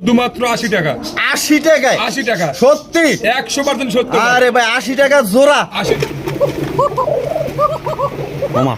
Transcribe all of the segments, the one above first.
শুধুমাত্র আশি টাকা। আশি টাকায়? আশি টাকা। সত্যি? একশো পার্সেন্ট সত্যি আরে ভাই আশি টাকা জোড়া। আশি। মামা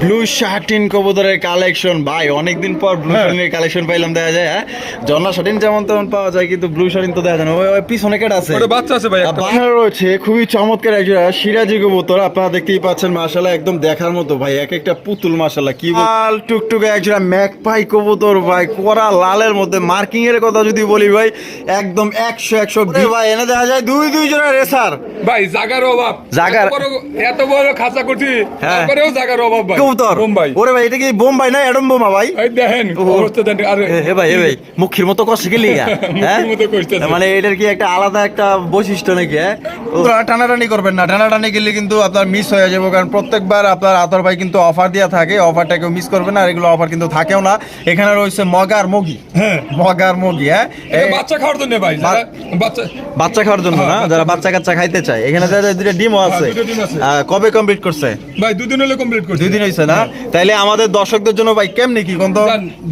ব্লু শার্টিন কবুতরের কালেকশন ভাই অনেকদিন পর ব্লু শার্টিনের কালেকশন পাইলাম দেখা যায় হ্যাঁ? জন্না শার্টিন যেমন তেমন পাওয়া যায় কিন্তু ব্লু শার্টিন তো দেখা যায় না। ওই পিছনে কেটে আছে। ওটা বাচ্চা আছে ভাই একটা। বাহার রয়েছে খুবই চমৎকার একজন সিরাজি কবুতর আপনারা দেখতেই পাচ্ছেন মাশাল্লাহ একদম দেখার মতো ভাই এক একটা পুতুল মাশাল্লাহ কি বল- টুকটুকে একজন ম্যাকপাই কবুতর ভাই কোরা লালের মধ্যে মার্কিং এর কথা যদি বলি ভাই একদম একশো একশো ভাই এনে দেখা যায় দুই দুই জোড়া রেসার। ভাই জাগার অভাব। জাগার- এত বড়- খাঁচা করছি হ্যাঁ। তারপরেও জাগার অভাব ভাই। কবুতর। বোম্বাই। ওরে ভাই এটা কি বোম্বাই না এডম বোমা ভাই? এই দেখেন অবস্থা দেখেন আরে। হে ভাই এ ভাই মুখির মতো কষ্ট গেলি মুখের মানে এটার কি একটা আলাদা একটা বৈশিষ্ট্য নাকি হ্যাঁ? টানাটানি করবেন না টানাটানি গেলে কিন্তু আপনার মিস হয়ে যাবে কারণ প্রত্যেকবার আপনার আতর ভাই কিন্তু অফার দেওয়া থাকে অফারটা কেউ মিস করবে না আর এগুলো অফার কিন্তু থাকেও না। এখানে রয়েছে মগার মগি। হ্যাঁ। মগার মগি। হ্যাঁ এটা এই বাচ্চা খাওয়ার জন্য ভাই বাচ্চা বাচ্চা খাওয়ার জন্য না হ্যাঁ, যারা বাচ্চা কাচ্চা খাইতে চায়। এখানে দুটো ডিমও আছে। ডিম আছে। কবে কমপ্লিট করছে? ভাই দুদিন হলে কমপ্লিট করছি। দুই দিন হয়েছে না তাইলে আমাদের দর্শকদের জন্য ভাই কেমনি কি কোন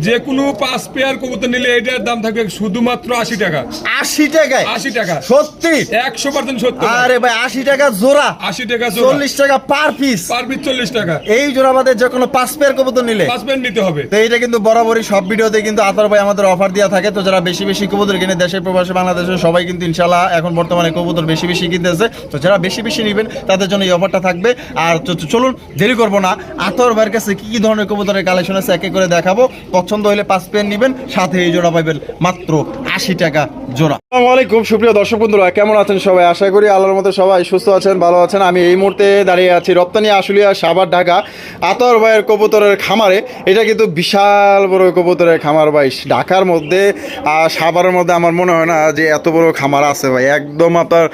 যে কোনো পাঁচ পেয়ার কবুতর নিলে এটার দাম থাকবে শুধুমাত্র আশি টাকা। আশি টাকায়? আশি টাকা। সত্যি? একশো পার্সেন্ট সত্য আরে ভাই আশি টাকা জোড়া। আশি টাকা চল্লিশ টাকা পার পিস পার পিস চল্লিশ টাকা। এই জোড়া বাদে যে কোনো পাঁচ পেয়ার কবুতর নিলে। পাঁচ পেয়ার নিতে হবে। তো এইটা কিন্তু বরাবরই সব ভিডিওতে কিন্তু আতর ভাই আমাদের অফার দেওয়া থাকে তো যারা বেশি বেশি কবুতর কিনে দেশে প্রবাসে বাংলাদেশে, সবাই কিন্তু ইনশাল্লাহ এখন বর্তমানে কবুতর বেশি বেশি কিনতেছে। তো যারা বেশি বেশি নেবেন, তাদের জন্য এই অফারটা থাকবে। আর চলুন, দেরি করব না। আতর ভাইয়ের কাছে কী কী ধরনের কবুতরের কালেকশন আছে, একে করে দেখাবো। পছন্দ হলে পাঁচ পেয়ার নেবেন, সাথে এই জোড়া পাইবেন মাত্র আশি টাকা জোড়া। আসসালামু আলাইকুম, সুপ্রিয় দর্শক বন্ধুরা, কেমন আছেন সবাই? আশা করি আল্লাহর মতো সবাই সুস্থ আছেন, ভালো আছেন। আমি এই মুহূর্তে দাঁড়িয়ে আছি রপ্তানি আশুলিয়া সাভার ঢাকা আতর ভাইয়ের কবুতরের খামারে। এটা কিন্তু বিশাল বড় কবুতরের খামার ভাই। ঢাকার মধ্যে সাভারের মধ্যে আমার মনে হয় না যে এত বড় খামার আছে ভাই। একদম আপনার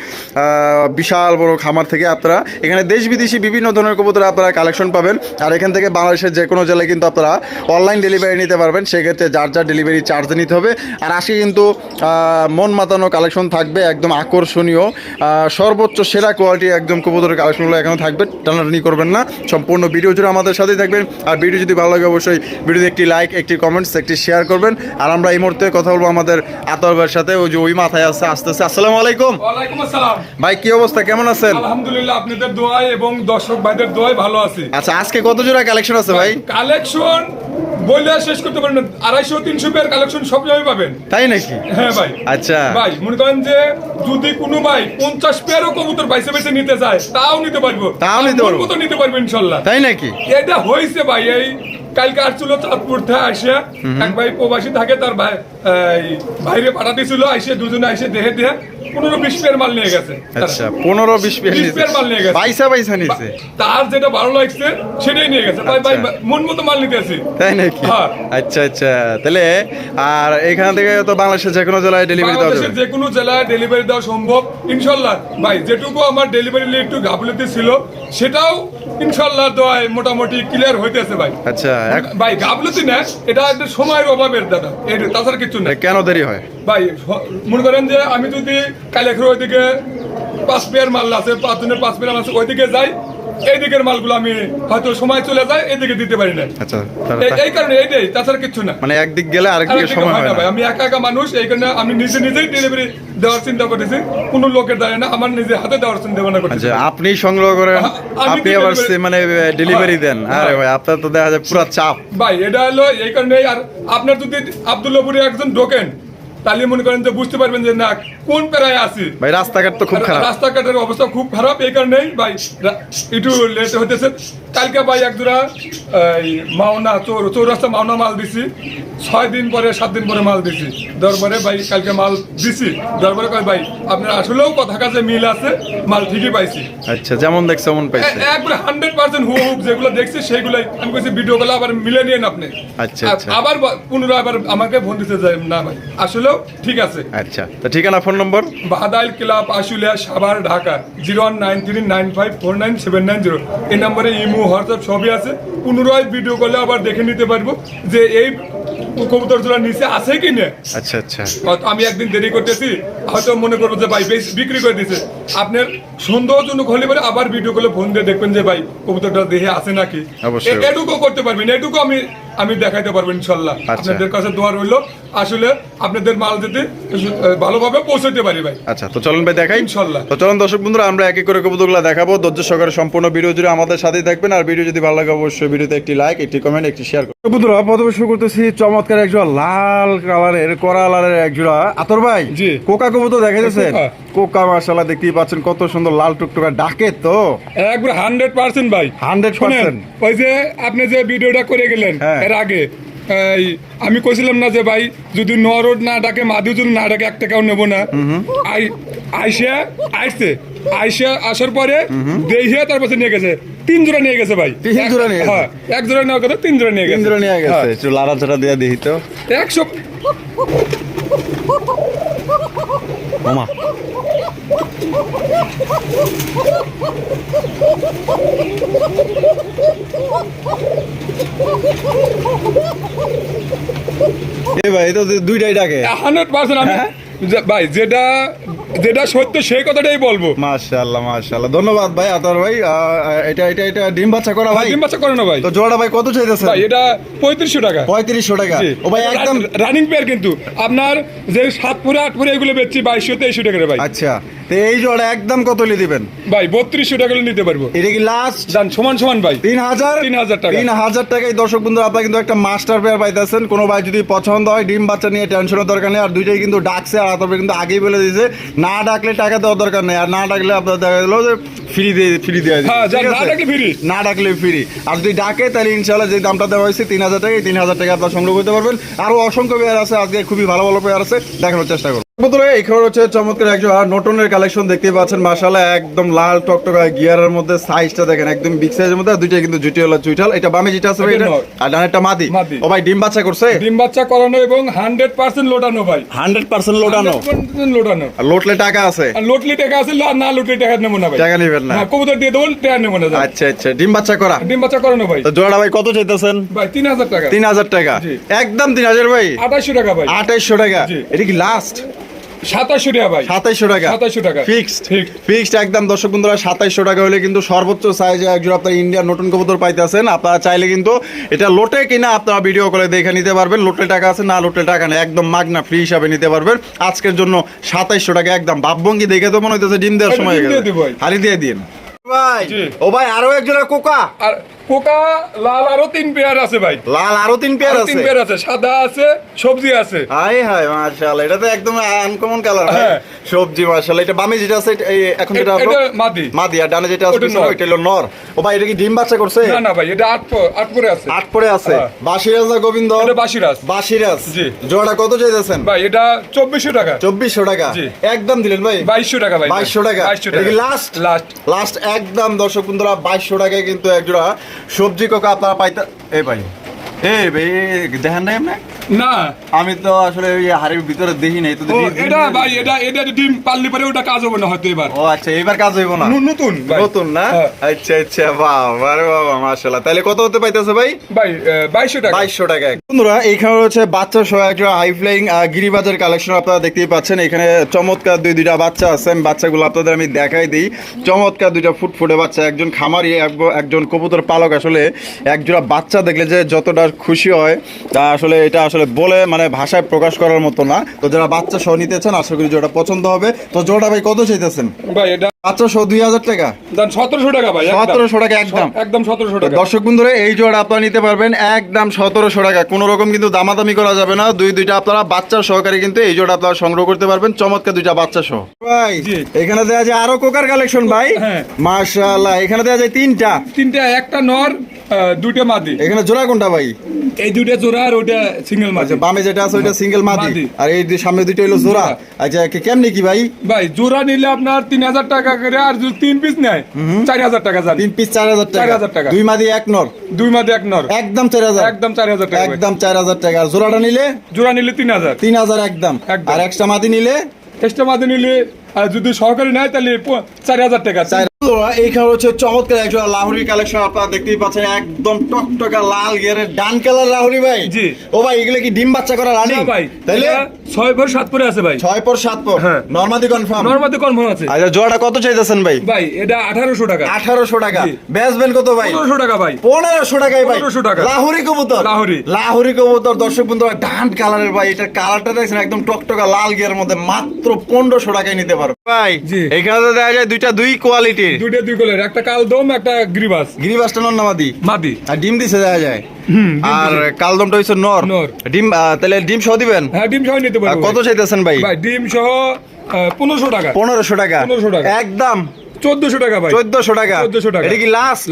বিশাল বড় খামার থেকে আপনারা এখানে দেশ বিদেশি বিভিন্ন ধরনের কবুতর আপনারা কালেকশন পাবেন। আর এখান থেকে বাংলাদেশের যে কোনো জেলায় কিন্তু আপনারা অনলাইন ডেলিভারি নিতে পারবেন। সেক্ষেত্রে যার যার ডেলিভারি চার্জ নিতে হবে। আর আজকে কিন্তু মন মাতানো কালেকশন থাকবে একদম আকর্ষণীয়। সর্বোচ্চ সেরা কোয়ালিটির একদম কবুতরের কালেকশনগুলো এখানে থাকবে টানাটানি করবেন না সম্পূর্ণ ভিডিও জুড়ে আমাদের সাথেই থাকবেন। আর ভিডিও যদি ভালো লাগে অবশ্যই ভিডিওতে একটি লাইক একটি কমেন্টস একটি শেয়ার করবেন। আর আমরা এই মুহূর্তে কথা বলব আমাদের আতর ভাইয়ের সাথে ওই যে ওই মাথায় আসছে আস্তে আস্তে। আসসালামু আলাইকুম। ভাই কি অবস্থা? কেমন আছেন? আলহামদুলিল্লাহ আপনাদের দোয়ায় এবং দর্শক ভাইদের দোয়ায় ভালো আছি। আচ্ছা আজকে কত জোড়া কালেকশন আছে ভাই? কালেকশন বললে শেষ করতে পারেন আড়াইশো তিনশো পেয়ার কালেকশন সব জায়গায় পাবেন। তাই নাকি? হ্যাঁ ভাই। আচ্ছা। ভাই মনে করেন যে যদি কোনো ভাই পঞ্চাশ পেয়ারও কবুতর বাইসে বাইসে নিতে চায় তাও নিতে পারব। তাও নিতে পারব। তো নিতে পারব ইনশাল্লাহ। তাই নাকি? এটা হয়েছে ভাই এই কালকে আসছিল চাঁদপুর থেকে আসে। এক ভাই প্রবাসী থাকে তার ভাই বাইরে পাঠাতেছিল আইসে দুজনে আইসে দেহে দেহে পনেরো বিশ পেয়ার মাল নিয়ে গেছে। আচ্ছা পনেরো বিশ বিশ পেয়ার মাল নিয়ে গেছে। পয়সা পয়সা নিছে তার যেটা ভালো লাগছে সেটাই নিয়ে গেছে। ভাই ভাই মন মতো মাল নিতে আসি। তাই নাকি? হ্যাঁ। আচ্ছা আচ্ছা। তাহলে আর এখান থেকে তো বাংলাদেশের যে কোনো জেলায় ডেলিভারি দেওয়া যাবে। যে কোনো জেলায় ডেলিভারি দেওয়া সম্ভব। ইনশাল্লাহ ভাই যেটুকু আমার ডেলিভারি নিয়ে একটু গাফলতি ছিল সেটাও ইনশাল্লাহ দোয়ায় মোটামুটি ক্লিয়ার হইতেছে ভাই। আচ্ছা ভাই গাফলতি না এটা একটা সময়ের অভাবের দাদা। এটা তাছাড়া কিছু না। কেন দেরি হয়? ভাই মনে করেন যে আমি যদি কালেখর ওইদিকে পাঁচ পেয়ার মাল আছে পাঁচ দিনের পাঁচ পেয়ার মাল আছে ওইদিকে যাই এই দিকের মালগুলো আমি হয়তো সময় চলে যায় এদিকে দিতে পারি না আচ্ছা এই- কারণে এইটাই তাছাড়া কিছু না। মানে একদিক গেলে আরেক দিকে আরেকদিকে সময় হয় না ভাই আমি একা একা মানুষ এই কারণে আমি নিজে নিজেই ডেলিভারি দেওয়ার চিন্তা করেছি কোনো লোকের দ্বারা না আমার নিজে হাতে দেওয়ার চিন্তা ভাবনা করতেছি। আচ্ছা আপনি সংগ্রহ করেন আপনি আবার মানে ডেলিভারি দেন। আরে ভাই আপনার তো দেখা যায় পুরো চাপ। ভাই এটা হলো এই কারণে আর আপনার যদি আবদুল্লাপুরে একজন ঢোকেন তাহলে মনে করেন যে বুঝতে পারবেন যে না কোন পেরায় আছি? ভাই রাস্তাঘাট তো খুব খারাপ। রাস্তাঘাটের অবস্থা খুব খারাপ এই কারণেই ভাই একটু লেট হতেছে কালকে ভাই এক এই, মাওনা চৌর চৌরাস্তা মাওনা মাল দিছি। ছয় দিন পরে সাত দিন পরে মাল দিছি। দরবারে ভাই কালকে মাল দিছি। দরবারে কয় ভাই আপনার আসলেও কথা কাছে মিল আছে মাল ঠিকই পাইছি। আচ্ছা যেমন দেখছে মন পাইছে। একবারে হান্ড্রেড পার্সেন্ট হু হুক যেগুলো দেখছি সেগুলোই আমি কইছি ভিডিও গুলো আবার মিলে নিয়েন আপনি। আচ্ছা, আচ্ছা। আবার পুনরায় আবার আমাকে ফোন দিতে যায় না ভাই আসলেও ঠিক আছে। আচ্ছা তো ঠিকানা phone number? Badail club Ashulia Savar Dhaka zero one nine three nine five four nine seven nine zero. এই নম্বরে ইমো হোয়াটসঅ্যাপ সবই আছে। পুনরায় ভিডিও করলে আবার দেখে নিতে পারব যে এই কবুতর জোড়া নিচে আছে কি না আচ্ছা আচ্ছা। আমি একদিন দেরি করতেছি হয়তো মনে করব যে ভাই বেশ বিক্রি করে দিছে। আপনার সন্দেহজনক হলে পরে আবার ভিডিও করে ফোন দিয়ে দেখবেন যে ভাই কবুতরটা দেহে আছে নাকি। এটুকু করতে পারবেন এটুকু আমি আমি দেখাইতে পারব ইনশাল্লাহ। আচ্ছা। আপনাদের কাছে দোয়া রইল। আসলে আপনাদের মাল যদি ভালোভাবে পৌঁছাতে পারি ভাই। আচ্ছা তো চলুন ভাই দেখাই। ইনশাল্লাহ। তো চলুন দর্শক বন্ধুরা আমরা এক এক করে কবুতরগুলো দেখাবো। ধৈর্য সহকারে সম্পূর্ণ ভিডিও জুড়ে আমাদের সাথেই থাকবেন। আর ভিডিও যদি ভালো লাগে অবশ্যই ভিডিওতে একটি লাইক একটি কমেন্ট একটি শেয়ার করুন। বন্ধুরা প্রথমে শুরু করতেছি চমৎকার একজোড়া লাল কালারের করা লালের একজোড়া আতর ভাই জি। কোকা কবুতর দেখা যাচ্ছে কোকা। মার্শাল্লাহ দেখতেই পাচ্ছেন কত সুন্দর লাল টুকটুকা ডাকে তো। একবার হান্ড্রেড পার্সেন্ট ভাই। 100% ওই যে আপনি যে ভিডিওটা করে গেলেন হ্যাঁ। এর আগে আমি কইছিলাম না যে ভাই যদি নরড না ডাকে মাদু যদি না ডাকে এক টাকাও নেব না। আই আইসা আইসে আইসা আসার পরে দেখে তার পাশে নিয়ে গেছে। তিন জোড়া নিয়ে গেছে ভাই। তিন জোড়া নিয়ে হ্যাঁ এক জোড়া নেওয়ার কথা তিন জোড়া নিয়ে গেছে। ইন্দ্র নিয়ে গেছে। হ্যাঁ, একটু লাড়া চাড়া দিয়ে দিই তো। একশো মামা এ ভাই তো দুইটাই ডাকে। হান্ড্রেড পার্সেন্ট আমি হ্যাঁ। ভাই যেটা যেটা সত্য সেই কথাটাই বলব। মাশাআল্লাহ মাশাআল্লাহ। ধন্যবাদ ভাই আতর ভাই। এটা এটা এটা ডিম বাচ্চা করা ভাই ডিম বাচ্চা করে না ভাই। তো জোড়াটা ভাই কত চাইতেছে ভাই এটা পঁয়ত্রিশশো টাকা। পঁয়ত্রিশশো টাকা। ও ভাই একদম রানিং পেয়ার কিন্তু। আপনার যে সাতপুরে আটপুরে আট পুরে এগুলো বেচছি 2200 2300 টাকা ভাই। আচ্ছা। তো এই জোড়া একদম কত হলে দিবেন? ভাই বত্রিশশো টাকা নিতে পারব। এটা কি লাস্ট যান সমান সমান ভাই। তিন হাজার? তিন হাজার টাকা। তিন হাজার টাকায় দর্শক বন্ধু আপনারা কিন্তু একটা মাস্টার পেয়ার পাইতেছেন। কোনো ভাই যদি পছন্দ হয় ডিম বাচ্চা নিয়ে টেনশনের দরকার নেই। আর দুইটাই কিন্তু ডাকছে আর তবে কিন্তু আগেই বলে দিয়েছে না ডাকলে টাকা দেওয়ার দরকার নেই। আর না ডাকলে আপনার দেখা গেলো যে ফ্রি দিয়ে ফ্রি দিবে। হ্যাঁ, না ডাকলে free। না ডাকলে ফ্রি আর যদি ডাকে তাহলে ইনশাল্লাহ যে দামটা দেওয়া হয়েছে তিন হাজার টাকা তিন হাজার টাকা আপনার সংগ্রহ করতে পারবেন। আরও অসংখ্য পেয়ার আছে আজকে খুবই ভালো ভালো পেয়ার আছে। দেখানোর চেষ্টা করুন বন্ধুরা এই হচ্ছে চমৎকার একজন আর নটনের কালেকশন দেখতে পাচ্ছেন। মাশাআল্লাহ একদম লাল টকটকা গিয়ারের মধ্যে সাইজটা দেখেন একদম বিগ সাইজের মধ্যে। দুইটা কিন্তু জুটি হলো চুইটাল এটা বামে যেটা আছে এটা এটা? আর ডানেরটা মাদি। মাদি। ও ভাই ডিম বাচ্চা করছে? ডিম বাচ্চা করানো এবং হান্ড্রেড পার্সেন্ট লোটানো ভাই। Hundred percent লোটানো। 100% লোটানো। আর লোটলে টাকা আছে। আর লোটলি টাকা আছে না লোটলি টাকা নেব না ভাই। টাকা নেবেন না। হ্যাঁ কবুতর দিয়ে দেবো টাকা নেব না আচ্ছা আচ্ছা ডিম বাচ্চা করা। ডিম বাচ্চা করানো ভাই। তো জোড়া ভাই কত চাইতেছেন? ভাই তিন হাজার টাকা। তিন হাজার টাকা। একদম তিন হাজার ভাই। আঠাশশো টাকা ভাই। আঠাইশশো টাকা। এটা কি লাস্ট সাতাশশো টাকা ভাই। সাতাইশশো টাকা। 2700 টাকা। ফিক্সড। ফিক্সড একদম দর্শক বন্ধুরা সাতাইশশো টাকা হলে কিন্তু সর্বোচ্চ সাইজে একজন আপনার ইন্ডিয়ান নতুন কবুতর পাইতেছেন। আপনারা চাইলে কিন্তু এটা লোটে কিনা আপনারা ভিডিও করে দেখে নিতে পারবেন। লোটে টাকা আছে না লোটে টাকা নেই। একদম মাগনা ফ্রি হিসাবে নিতে পারবেন। আজকের জন্য সাতাইশশো টাকা একদম। ভাবভঙ্গি দেখে তো মনে হইতেছে ডিম দেওয়ার সময় হয়ে হারি দিয়ে দিন ভাই। ও ভাই আরও একজনের কোকা? আর কোকা লাল আরও তিন পেয়ার আছে ভাই। লাল আরও তিন পেয়ার আরও তিন পেয়ার আছে সাদা আছে সবজি আছে। হাই হাই মাশাআল্লাহ এটা তো একদম আনকমন কালার হ্যাঁ। সবজি মাশাআল্লাহ এটা বামে যেটা আছে এখন যেটা এটা মাদি। মাদি আর ডানে যেটা আছে পিছনে হলো নর। ও ভাই এটা কি ডিম বাচ্চা করছে? না না ভাই এটা আট আট পরে আছে। আট পরে আছে। হ্যাঁ। বাসিরাজ না গোবিন্দ এটা বাসিরাজ। বাসিরাজ। জি। জোড়া কত চাইতেছেন? ভাই এটা চব্বিশশো টাকা। চব্বিশশো টাকা। একদম দিলেন ভাই। বাইশশো টাকা ভাই। বাইশশো টাকা। বাইশশো এটা কি লাস্ট লাস্ট লাস্ট একদম দর্শক বন্ধুরা বাইশশো টাকায় কিন্তু একজোড়া সবজি কোকা আপনারা পাইতে এই ভাই এই ভাই দেখেন নাই আপনি? না। আমি তো আসলে ওই হাড়ির ভিতরে দেখি নাই তো এটা ভাই এটা এটা ডিম পাললে পরে ওটা কাজ হবে না হয়তো এবার। ও আচ্ছা এবার কাজ হইব না? নতুন নতুন না? হ্যাঁ। আচ্ছা আচ্ছা বাবা আরে বাবা মাশাআল্লাহ। তাহলে কত হতে পাইতেছে ভাই? ভাই বাইশশো টাকা। বাইশশো টাকা বন্ধুরা এইখানে রয়েছে বাচ্চা সহ একটা হাই ফ্লাইং গিরিবাজার কালেকশন আপনারা দেখতেই পাচ্ছেন। এখানে চমৎকার দুই দুইটা বাচ্চা আছে। আমি বাচ্চাগুলো আপনাদের আমি দেখাই দিই। চমৎকার দুইটা ফুটফুটে বাচ্চা একজন খামারি এক- একজন কবুতর পালক। আসলে একজোড়া বাচ্চা দেখলে যে যতটা খুশি হয় তা আসলে এটা আসলে বলে মানে ভাষায় প্রকাশ করার মতো না। তো যারা বাচ্চা সহ নিতেছেন আশা করি জোড়া পছন্দ হবে। তো জোড়া ভাই, কত চাইতেছেন? ভাই, এটা বাচ্চা দুই হাজার টাকা। সতেরোশো টাকা ভাই একদম। 1700 টাকা একদম। একদম সতেরোশো টাকা। দর্শক বন্ধুরা এই জোড়া আপনারা নিতে পারবেন একদম সতেরোশো টাকা। কোনো রকম কিন্তু দামাদামি করা যাবে না। দুই দুইটা আপনারা বাচ্চা সহকারে কিন্তু এই জোড়া আপনারা সংগ্রহ করতে পারবেন। চমৎকার দুইটা বাচ্চা সহ। ভাই এখানে দেওয়া যায় আরও কোকার কালেকশন ভাই। হ্যাঁ। মাশাআল্লাহ এখানে দেওয়া যায় তিনটা। তিনটা একটা নর আহ, দুইটা মাদি। এখানে জোড়া কোনটা ভাই? এই দুইটা জোড়া আর ওইটা সিঙ্গেল মাদি। আচ্ছা বামে যেটা আছে ওইটা সিঙ্গেল মাদি। আর এই সামনে দুইটা হলো জোড়া। আচ্ছা কে- কেমনি কি ভাই? ভাই জোড়া নিলে আপনার তিন হাজার টাকা করে আর যদি তিন পিস নেয় চার হাজার টাকা যান তিন পিস চার হাজার টাকা। 4,000 টাকা। দুই মাদি এক নর। দুই মাদি এক নর। একদম চার হাজার একদম চার হাজার টাকা। একদম চার হাজার টাকা। আর জোড়াটা নিলে? জোড়া নিলে তিন হাজার। তিন হাজার একদম। একদম। আর একটা মাদি নিলে? এক্সট্রা মাদি নিলে আর যদি সহকারী নেয় তাহলে চার হাজার টাকা। হচ্ছে চমৎকার লাহুরি কালেকশন আপনারা দেখতেই পাচ্ছেন একদম টকটকা লাল ডান কালার লাহুরি ভাই। জি। ও ভাই এগুলো কি ডিম বাচ্চা করা রানি? ভাই এটা ছয় ভর সাত পরে আছে ভাই। ছয় পর সাত পর? হ্যাঁ। নর্মাদি কনফার্ম নর্মাতে কনফার্ম আছে। আচ্ছা জোড়াটা কত চাইতেছেন ভাই? ভাই এটা আঠারোশো টাকা। আঠারোশো টাকা। বেচবেন কত ভাই? পনেরোশো টাকা ভাই। পনেরোশো টাকায় ভাই। 1500 টাকা। লাহুরি কবুতর। লাহুরি। লাহুরি কবুতর। দর্শক বন্ধুরা ডান কালারের ভাই এটার কালারটা দেখছেন একদম টকটকা লাল গিয়ার মধ্যে মাত্র পনেরোশো টাকায় নিতে পারো। ভাই এখানে তো দেখা যায় দুইটা দুই কোয়ালিটির দুইটা দুই কলের একটা কালদম একটা গ্রিবাস। গিরিবাসটা নন্নামাদি মাদি? আর ডিম দিছে দেখা যায়। আর কালদমটা হচ্ছে নর। নর। ডিম তাহলে ডিম সহ দিবেন? হ্যাঁ ডিম সহ নিতে পারব কত চাইতেছেন ভাই? ভাই ডিম সহ পনেরোশো টাকা। পনেরোশো টাকা। 1500 টাকা। একদম। চোদ্দশো টাকা ভাই। চোদ্দশো টাকা। 1400 টাকা। এটা কি লাস্ট।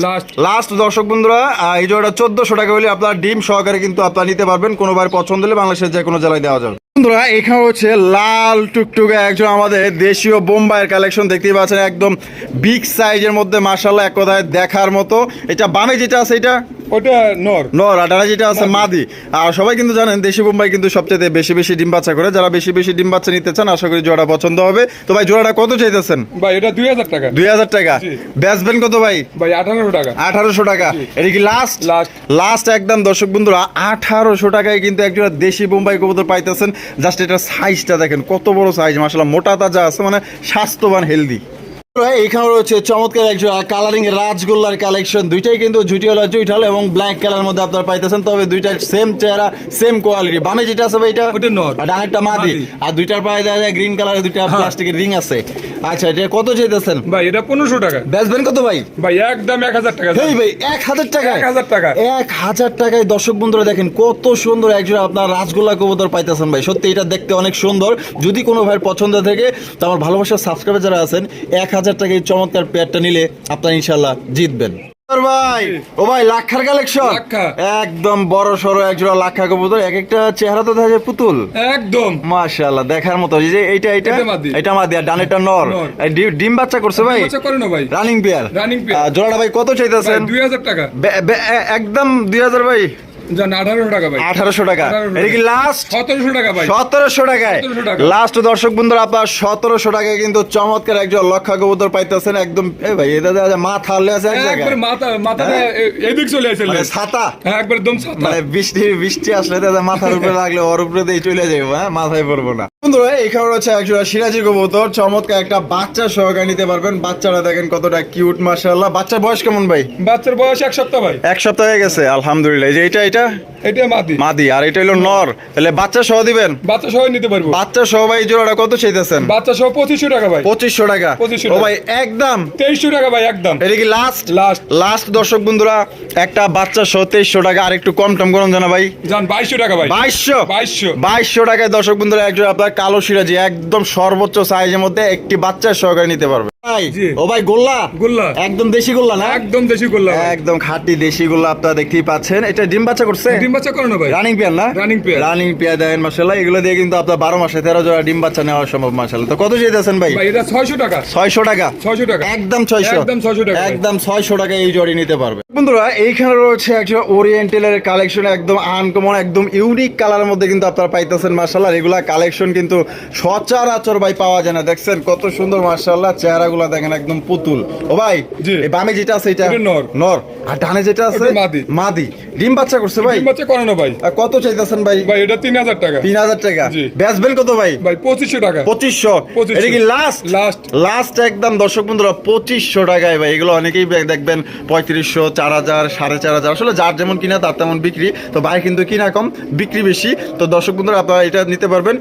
লাস্ট দর্শক বন্ধুরা এই জোড়াটা চোদ্দশো টাকা হলে আপনার ডিম সহকারে কিন্তু আপনারা নিতে পারবেন। কোনোবার পছন্দ হলে বাংলাদেশের যে কোনো জেলায় দেওয়া যাবে। বন্ধুরা এখানে হচ্ছে লাল টুকটুকে একজন আমাদের দেশীয় বোম্বাইয়ের কালেকশন দেখতেই পাচ্ছেন একদম বিগ সাইজের মধ্যে মার্শাল্লাহ এক কথায় দেখার মতো। এটা বামে যেটা আছে এটা? ওটা নর। নর আর যেটা আছে মাদি। আর সবাই কিন্তু জানেন দেশি বোম্বাই কিন্তু সবচেয়ে বেশি বেশি ডিম বাচ্চা করে। যারা বেশি বেশি ডিম বাচ্চা নিতে চান আশা করি জোড়া পছন্দ হবে। তো ভাই জোড়াটা কত চাইতেছেন? ভাই এটা দুই হাজার টাকা। দুই হাজার টাকা। বেচবেন কত ভাই? ভাই আঠারোশো টাকা। আঠারোশো টাকা। এটা কি লাস্ট Last। লাস্ট একদম দর্শক বন্ধুরা আঠারোশো টাকায় কিন্তু একজোড়া দেশি বোম্বাই কবুতর পাইতেছেন। জাস্ট এটার সাইজটা দেখেন কত বড় সাইজ মাসাল্লাহ মোটা তাজা আছে মানে স্বাস্থ্যবান হেলদি এইখানে রয়েছে চমৎকার একজন কালারিং রাজগোল্লার কালেকশন দুইটাই কিন্তু জুটিওয়ালা জুইঠাল এবং ব্ল্যাক কালার মধ্যে আপনারা পাইতেছেন। তবে দুইটা সেম চেহারা সেম কোয়ালিটি বামে যেটা আছে এটা ওটা নর। আর ডানেরটা মাদি। আর দুইটার পায়ে যায় গ্রিন কালারের দুইটা হ্যাঁ। প্লাস্টিকের রিং আছে। আচ্ছা এটা কত চাইতেছেন? ভাই এটা পনেরোশো টাকা। বেচবেন কত ভাই? ভাই একদম এক হাজার টাকা। এই ভাই এক হাজার টাকা। এক হাজার টাকা। এক হাজার টাকায় দর্শক বন্ধুরা দেখেন কত সুন্দর একজন আপনার রাজগোল্লা কবুতর পাইতেছেন ভাই। সত্যি এটা দেখতে অনেক সুন্দর। যদি কোনো ভাইয়ের পছন্দ থেকে তো আমার ভালোবাসার সাবস্ক্রাইবার যারা আছেন এক হাজার টাকায় এই চমৎকার পেয়ারটা নিলে আপনার ইনশাল্লাহ জিতবেন। ভাই ও ভাই লাক্ষার কালেকশন একদম বড় সড়ো একজোড়া লাক্ষা কবুতর এক একটা চেহারা তো দেখা যায় পুতুল। একদম। মাশাআল্লাহ দেখার মতো এই যে এইটা এইটা? এটা মাদি। আর নর। ডিম বাচ্চা করছে ভাই? করে রানিং পেয়ার জোড়াটা ভাই কত চাইতেছেন? দুই হাজার টাকা। একদম দুই হাজার ভাই। আঠারোশো টাকা ভাই। আঠারোশো টাকা। 1800 এটা কি লাস্ট সতেরোশো টাকা সতেরোশো টাকায়। লাস্ট দর্শক বন্ধুরা আপনার সতেরোশো টাকায় কিন্তু চমৎকার একজন লক্ষা কবুতর পাইতেছেন। একদম এ ভাই এটা মাথা হলে আছে এক জায়গায়। একবার মাথা এদিক চলে আসে মানে ছাতা? হ্যাঁ একবার একদম মানে বৃষ্টি বৃষ্টি আসলে মাথার উপরে লাগলে ওর উপরে দিয়ে চলে যাব হ্যাঁ? মাথায় পড়ব না। বন্ধুরা এখানে রয়েছে একজন সিরাজি কবুতর। চমৎকার একটা বাচ্চা সহকারে নিতে পারবেন। বাচ্চারা দেখেন কতটা কিউট মাশাআল্লাহ। বাচ্চার বয়স কেমন ভাই? বাচ্চার বয়স এক সপ্তাহ ভাই। এক সপ্তাহ হয়ে গেছে আলহামদুলিল্লাহ। যে এটা এটা এটা মাদি। মাদি আর এটা হলো নর। তাহলে বাচ্চা সহ দিবেন? বাচ্চা সবাই নিতে পারব। বাচ্চা সহ ভাই জোড়াটা কত চাইতেছেন? বাচ্চা সহ পঁচিশশো টাকা ভাই। টাকা। 2500 ও ভাই একদম। টাকা ভাই একদম। এটা কি লাস্ট লাস্ট লাস্ট দর্শক বন্ধুরা একটা বাচ্চা সহ টাকা আর একটু কম টম করুন জানা ভাই। জান টাকা ভাই। টাকায় দর্শক বন্ধুরা একজন আপনার কালো সিরাজি একদম সর্বোচ্চ সাইজের মধ্যে একটি বাচ্চার সহকারে নিতে পারবে। ও ভাই গোল্লা গোল্লা। একদম দেশি গোল্লা না? একদম দেশি করলাম একদম খাঁটি দেশি গোল্লা আপনারা দেখতেই পাচ্ছেন। এটা ডিম বাচ্চা করছে? ডিম বাচ্চা করো না ভাই। রানিং পেয়ার না? Running pair। রানিং পেয়ার দেন মাসাল্লাহ এগুলো দিয়ে কিন্তু আপনার বারো মাসে তেরো জোড়া ডিম বাচ্চা নেওয়া সম্ভব মাসাল্লাহ তো কত চাইতেছেন ভাই? ভাই এটা ছয়শো টাকা। ছয়শো টাকা? ছয়শো টাকা। একদম ছয়শো। একদম 600 টাকা। একদম ছয়শো টাকা এই জড়ি নিতে পারবে। বন্ধুরা এইখানে রয়েছে একজন ওরিয়েন্টালের কালেকশন একদম আনকমন একদম ইউনিক কালারের মধ্যে কিন্তু আপনারা পাইতেছেন মার্শাল্লাহ রেগুলার কালেকশন কিন্তু সচরাচর ভাই পাওয়া যায় না। দেখছেন কত সুন্দর মার্শাল্লাহ চেহারাগুলো দেখেন একদম পুতুল। ও ভাই এই বামে যেটা আছে এটা নর। নর। আর ডানে যেটা আছে মাদি। মাদি। ডিম বাচ্চা করছে ভাই। ডিম বাচ্চা করো না ভাই। আর কত চাইতেছেন ভাই? ভাই এটা তিন হাজার টাকা। তিন হাজার টাকা। জি। বেচবেন কত ভাই? ভাই পঁচিশশো টাকা। পঁচিশশো। 2500 এটা কি লাস্ট লাস্ট লাস্ট একদম দর্শক বন্ধুরা পঁচিশশো টাকায় ভাই। এগুলো অনেকেই দেখবেন পঁয়ত্রিশশো চার হাজার সাড়ে চার হাজার। আসলে যার যেমন কিনা তার তেমন বিক্রি। তো ভাই কিন্তু কিনা কম বিক্রি বেশি। তো দর্শক বন্ধুরা আপনারা এটা নিতে পারবেন।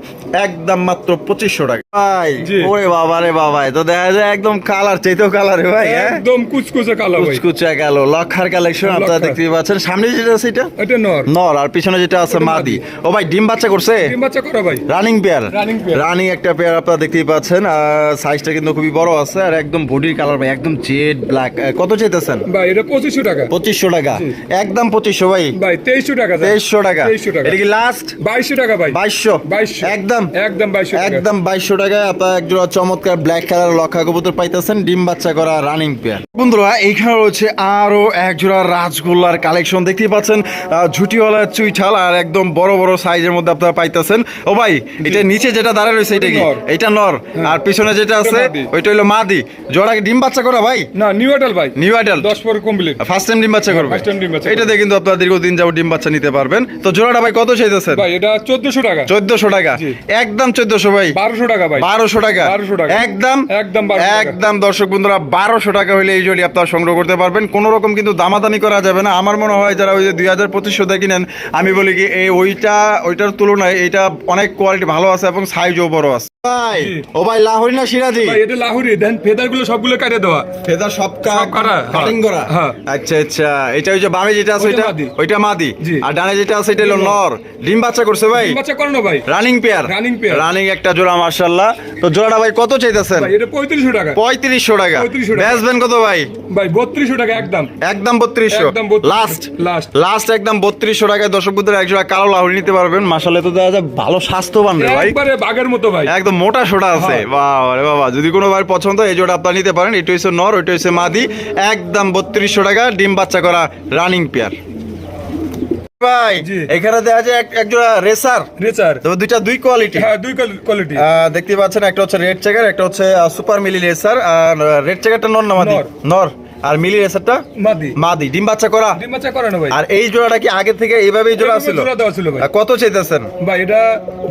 একদম মাত্র পঁচিশশো টাকা। ভাই ওরে বাবা রে বাবা তো দেখা যায় একদম কালার চাইতেও কালার ভাই হ্যাঁ? একদম কুচকুচে কালো কুচকুচা গেল লক্ষার কালেকশন আপনারা। দেখতেই পাচ্ছেন। সামনে যেটা আছে এটা? এটা নর। নর আর পিছনে যেটা আছে মাদি। ও ভাই ডিম বাচ্চা করছে? ডিম বাচ্চা করো ভাই। Running pair Running pair। Running একটা পেয়ার আপনারা দেখতেই পাচ্ছেন। সাইজটা কিন্তু খুবই বড় আছে আর একদম বডির কালার ভাই একদম জেড ব্ল্যাক কত চাইতেছেন? ভাই এটা পঁচিশশো টাকা। পঁচিশশো টাকা। একদম পঁচিশশো ভাই। ভাই তেইশশো টাকা স্যার। তেইশশো টাকা। তেইশশো টাকা। এটা কি লাস্ট বাইশশো টাকা ভাই। বাইশশো। বাইশশো। একদম। একদম বাইশশো টাকা। একদম বাইশশো টাকায় আপনার একজোড়া চমৎকার ব্ল্যাক কালার লক্ষা কবুতর পাইতেছেন ডিম বাচ্চা করা রানিং পেয়ার বন্ধুরা এইখানে রয়েছে আরও এক জোড়া রাজগোল্লার কালেকশন দেখতেই পাচ্ছেন ঝুটিওয়ালা চুইঠাল আর একদম বড় বড় সাইজের মধ্যে আপনারা পাইতেছেন। ও ভাই এটা নিচে যেটা দাঁড়ায় রয়েছে এটা কি? এটা নর। আর পিছনে যেটা আছে ওইটা হলো মাদি। জোড়া ডিম বাচ্চা করা ভাই? না নিউ অ্যাডাল ভাই। নিউ আইডাল দশ পর কমপ্লিট ফার্স্ট টাইম ডিম বাচ্চা করবে। এটা দিয়ে কিন্তু আপনারা দীর্ঘদিন যাবত ডিম বাচ্চা নিতে পারবেন। তো জোড়াটা ভাই কত চাইতেছেন? ভাই এটা চোদ্দশো টাকা। চোদ্দশো টাকা। একদম চোদ্দশো ভাই। বারোশো টাকা ভাই। বারোশো টাকা। 1200 টাকা। একদম। একদম 1200 টাকা। একদম দর্শক বন্ধুরা বারোশো টাকা হলে এই জড়ি আপনারা সংগ্রহ করতে পারবেন। কোনো রকম কিন্তু দামাদানি করা যাবে না। আমার মনে হয় যারা ওই যে দুই হাজার পঁচিশশো দেখি নেন আমি বলি কি এই ওইটা ওইটার তুলনায় এটা অনেক কোয়ালিটি ভালো আছে এবং সাইজও বড় আছে। ভাই ও ভাই লাহোরি না সিরাজি? এটা লাহুরি। দেন ফেদারগুলো সবগুলো কাটে দেওয়া। ফেদার সব সব কাটা, কাটিং হ্যাঁ। করা। হ্যাঁ। আচ্ছা আচ্ছা। এটা ওই যে বামে যেটা আছে ওইটা মাদি। আর ডানে যেটা আছে এটা হলো নর। ডিম বাচ্চা করছে ভাই? ডিম বাচ্চা করানো ভাই। Running pair. রানিং একটা জোড়া তো জোড়াটা ভাই কত চাইতেছেন? ভাই এটা টাকা। টাকা? 3500 টাকা। বেচবেন কত ভাই? ভাই বত্রিশশো টাকা একদম। একদম বত্রিশশো। 32 লাস্ট লাস্ট একদম বত্রিশশো টাকায় দর্শক বুদ্ধের এক জোড়া কালো লাহুরি নিতে পারবেন। মাসালে তো দেখা যায় ভালো স্বাস্থ্যবান রে ভাই। বাঘের মতো ভাই। একদম মোটা সোটা আছে। বাবা রে বাবা যদি কোনো ভাই পছন্দ এই জোড়া আপনারা নিতে পারেন। এটা হচ্ছে নর ওইটা হচ্ছে মাদি। একদম বত্রিশশো টাকা ডিম বাচ্চা করা রানিং পেয়ার ভাই এখানে দেখা যায় এক- এক জোড়া রেসার। রেচার তবে দুইটা দুই কোয়ালিটি হ্যাঁ দুই কোয়ালিটি আহ, দেখতে পাচ্ছেন একটা হচ্ছে রেড চেকার একটা হচ্ছে সুপার মিলি রেসার আর রেড চেকারটা নর নামাদি নর। আর মিলি রেসারটা মাদি। মাদি। ডিম বাচ্চা করা? ডিম বাচ্চা করানো ভাই। আর এই জোড়াটা কি আগে থেকে এইভাবেই জোড়া ছিল? জোড়া দেওয়া ছিল ভাই। কত চাইতেছেন? ভাই এটা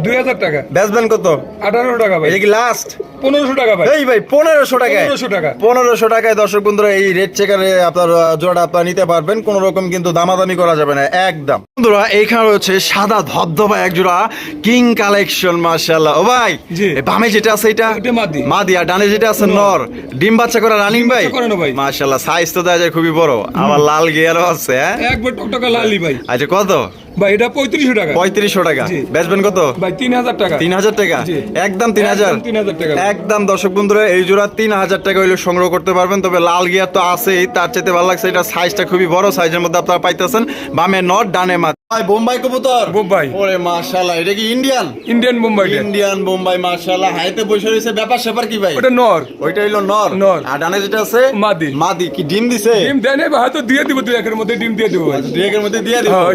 দুই হাজার টাকা। বেচবেন কত? আঠারোশো টাকা ভাই। এটা কি লাস্ট পনেরোশো টাকা ভাই। এই ভাই পনেরোশো টাকায়। পনেরোশো টাকা। পনেরোশো টাকায় দর্শক বন্ধুরা এই রেড চেকারে আপনার জোড়াটা আপনারা নিতে পারবেন। কোন রকম কিন্তু দামাদামি করা যাবে না। একদম। বন্ধুরা এইখানে রয়েছে সাদা ধবধবা এক জোড়া কিং কালেকশন মার্শাল্লাহ ও ভাই। বামে যেটা আছে এটা? মাদি। মাদি। আর ডানে যেটা আছে নর। ডিম বাচ্চা করা রানিং ভাই? বাচ্চা মার্শাল্লাহ সাইজ তো দেওয়া যায় খুবই বড়। আবার লাল গিয়ারও আছে হ্যাঁ? একবার টকটকা লালি ভাই। আচ্ছা কত? ভাই এটা পঁয়ত্রিশশো টাকা। পঁয়ত্রিশশো টাকা। বেচবেন কত? ভাই তিন হাজার টাকা। তিন হাজার টাকা একদম তিন হাজার একদম 3000 টাকা। একদম দর্শক বন্ধুরা এই জোড়া তিন হাজার টাকা হইলে সংগ্রহ করতে পারবেন তবে লাল গিয়ার তো আছেই তার চাইতে ভালো লাগছে এটা সাইজটা খুবই বড় সাইজের মধ্যে আপনারা পাইতেছেন বামে নট ডানে মাছ ভাই বোম্বাই কবুতর। বোম্বাই। ওরে মাশাআল্লাহ এটা কি Indian Indian Bombay Indian Bombay মাশাআল্লাহ হাইতে বসে রয়েছে ব্যাপার স্যাপার কি ভাই? ওটা নর। ওইটা হইল নর। নর। আর ডানে যেটা আছে? মাদি। মাদি কি ডিম দিছে? ডিম দেয় নাই, হয়তো দিয়ে দিব দুই একের মধ্যে ডিম দিয়ে দিব ভাই। দুয়েকের মধ্যে দিয়ে দিব? হ্যাঁ,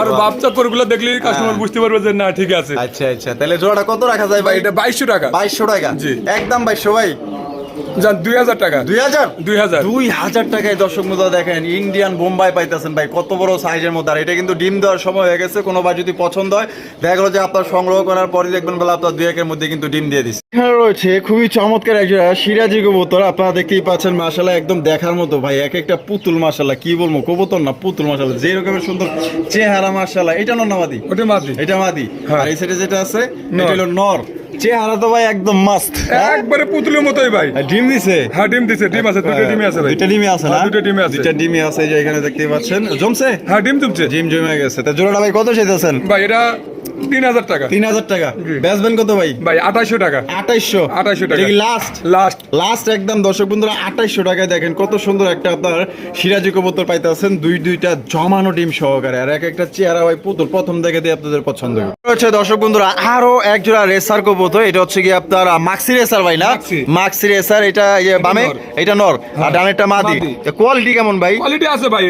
আর বাপ। বাচ্চা পরগুলো দেখলে কাস্টমার বুঝতে পারবে যে না ঠিক আছে। আচ্ছা আচ্ছা তাহলে জোড়াটা কত রাখা যায় ভাই ভাই? এটা বাইশশো টাকা। বাইশশো টাকা। জি। একদম বাইশশো ভাই। যান দুই হাজার টাকা। দুই হাজার? দুই হাজার। দুই হাজার টাকায় দর্শক মতো দেখেন ইন্ডিয়ান বোম্বাই পাইতেছেন ভাই কত বড় সাইজের মধ্যে। আর এটা কিন্তু ডিম দেওয়ার সময় হয়ে গেছে কোনো ভাই যদি পছন্দ হয় দেখা গেলো যে আপনার সংগ্রহ করার পরে দেখবেন বলে আপনার দুই একের মধ্যে কিন্তু ডিম দিয়ে দিচ্ছে। এখানে রয়েছে খুবই চমৎকার একজন সিরাজি কবুতর আপনারা দেখতেই পাচ্ছেন মাসালা একদম দেখার মতো ভাই এক একটা পুতুল মাসালা কি বলব কবুতর না পুতুল মাসালা যে রকমের সুন্দর চেহারা মাসালা এটা ওটা মাদি। এটা মাদি। হ্যাঁ। আর এই সাইডে যেটা আছে এটা হলো নর। চেহারা তো ভাই একদম মাস্ত একবারে পুতুলের মতোই ভাই। ডিম দিছে? হ্যাঁ ডিম দিছে ডিম আছে দুটো ডিমই আছে ভাই। দুইটা ডিমই আছে না? হ্যাঁ, দুটো ডিমই আছে। দুইটা ডিমই আছে যে এখানে দেখতেই পাচ্ছেন। জমছে? হ্যাঁ ডিম তুমছে জিম জমে গেছে। তা জোড়াটা ভাই কত চাইতেছেন? ভাই এটা তিন হাজার টাকা। তিন হাজার টাকা। বেচবেন কত ভাই? ভাই আঠাশশো টাকা। আঠাইশশো। 2800 টাকা। লাস্ট লাস্ট লাস্ট একদম দর্শক বন্ধুরা আঠাইশশো টাকায় দেখেন কত সুন্দর একটা আপনার সিরাজি কবুতর পাইতেছেন। দুই দুইটা জমানো ডিম সহকারে। আর এক একটা চেহারা ভাই পুতুল। প্রথম দেখে দিয়ে আপনাদের পছন্দ হচ্ছে দর্শক বন্ধুরা আরও এক জোড়া রেসার কবুতর। এটা হচ্ছে কি আপনার মাক্সি রেসার ভাই না। মাক্সি রেসার এটা ইয়ে বামে এটা নর। আর হ্যাঁ। ডানেরটা মাদি। কোয়ালিটি কেমন ভাই? কোয়ালিটি আছে ভাই।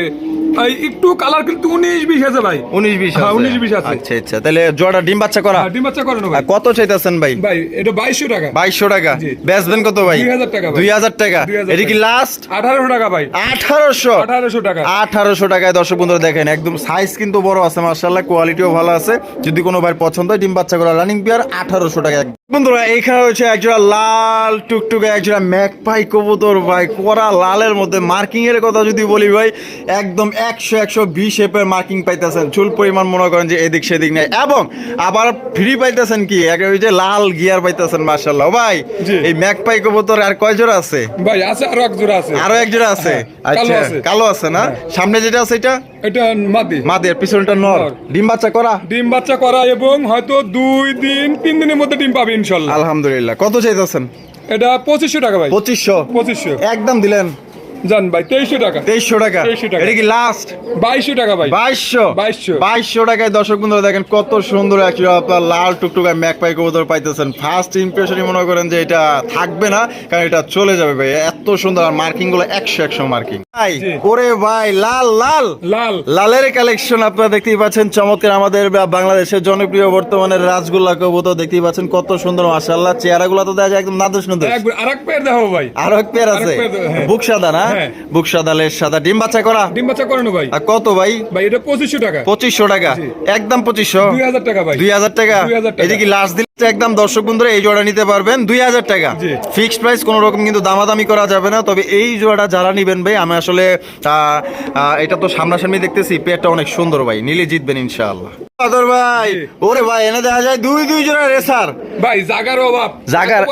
একটু কালার কিন্তু উনিশ বিশ আছে ভাই। উনিশ বিশ হ্যাঁ। 19 20 আছে। আচ্ছা আচ্ছা। তাহলে জোড়া ডিম বাচ্চা করা? হ্যাঁ, ডিম বাচ্চা করানো ভাই। কত চাইতেছেন ভাই? ভাই এটা বাইশশো টাকা। বাইশশো টাকা। বেচবেন কত ভাই? 2000 টাকা দুই হাজার টাকা। এটা কি লাস্ট আঠারোশো টাকা ভাই। আঠারোশো? আঠারোশো টাকা। আঠারোশো টাকায় দর্শক বন্ধুরা দেখেন একদম সাইজ কিন্তু বড় আছে মার্শাল্লাহ কোয়ালিটিও ভালো আছে। যদি কোনো ভাই পছন্দ হয় ডিম বাচ্চা করা রানিং পেয়ার আঠারোশো টাকা। বন্ধুরা এখানে হচ্ছে একজোড়া লাল টুকটুকে একজোড়া ম্যাকপাই কবুতর ভাই করা লালের মধ্যে মার্কিং এর কথা যদি বলি ভাই একদম একশো একশো বিশ এপের মার্কিং পাইতেছেন। চুল পরিমাণ মনে করেন যে এদিক সেদিক নেই। এবং আবার ফ্রি পাইতেছেন কি? ওই যে লাল গিয়ার পাইতেছেন মার্শাল্লাহ ভাই। এই ম্যাকপাই কবুতর আর কয় জোড়া আছে? ভাই আছে আরও এক জোড়া আছে। আরও এক জোড়া আছে? হ্যাঁ, আচ্ছা কালো আছে না? সামনে যেটা আছে এটা? এটা মাদি। মাদের পিছনটা নর। নর। ডিম বাচ্চা করা? ডিম বাচ্চা করা এবং হয়তো দুই দিন তিন দিনের মধ্যে ডিম পাবে ইনশাল্লাহ আলহামদুলিল্লাহ। কত চাইতেছেন? এটা পঁচিশশো টাকা ভাই। পঁচিশশো। পঁচিশশো। একদম দিলেন। জান ভাই তেইশশো টাকা। তেইশশো টাকা? এটা কি লাস্ট বাইশশো টাকা ভাই। বাইশশো? 2200 বাইশশো টাকায় দর্শক বন্ধুরা দেখেন কত সুন্দর একটি আপনার লাল টুকটুকা ম্যাক পাই কবুতর পাইতেছেন। ফার্স্ট ইমপ্রেশনই মনে করেন যে এটা থাকবে না কারণ এটা চলে যাবে ভাই। এত সুন্দর আর মার্কিংগুলো একশো একশো মার্কিং। ভাই ওরে ভাই লাল লাল। লাল। লালের কালেকশন আপনারা দেখতেই পাচ্ছেন চমৎকার আমাদের বাংলাদেশের জনপ্রিয় বর্তমানে রাজগোল্লা কবুতর দেখতেই পাচ্ছেন কত সুন্দর মাশাআল্লাহ। চেহারাগুলো তো দেখা যায় একদম নাদুস নাদুস আরেক পেয়ার দেখো ভাই। আরও এক পেয়ার আছে। আরেক হ্যাঁ। বুক সাদা না। বুক সাদা লেস সাদা। ডিম বাচ্চা করা? ডিম বাচ্চা করানো ভাই। আর কত ভাই? ভাই এটা পঁচিশশো টাকা। পঁচিশশো টাকা। একদম পঁচিশশো? দুই হাজার টাকা ভাই। দুই হাজার টাকা? 2000 এটা কি লাস্ট দিলে একদম দর্শক বন্ধুরা এই জোড়া নিতে পারবেন? দুই হাজার টাকা। ফিক্সড প্রাইস কোনো রকম কিন্তু দামাদামি করা যাবে না। তবে এই জোড়াটা যারা নিবেন ভাই আমি আসলে এটা তো সামনাসামনি দেখতেছি পেটটা অনেক সুন্দর ভাই। নিলে জিতবেন ইনশাআল্লাহ। আদর ভাই। ওরে ভাই এনে দেখা যায় দুই দুই জোড়া রেসার। ভাই জাগার অভাব। জাগার-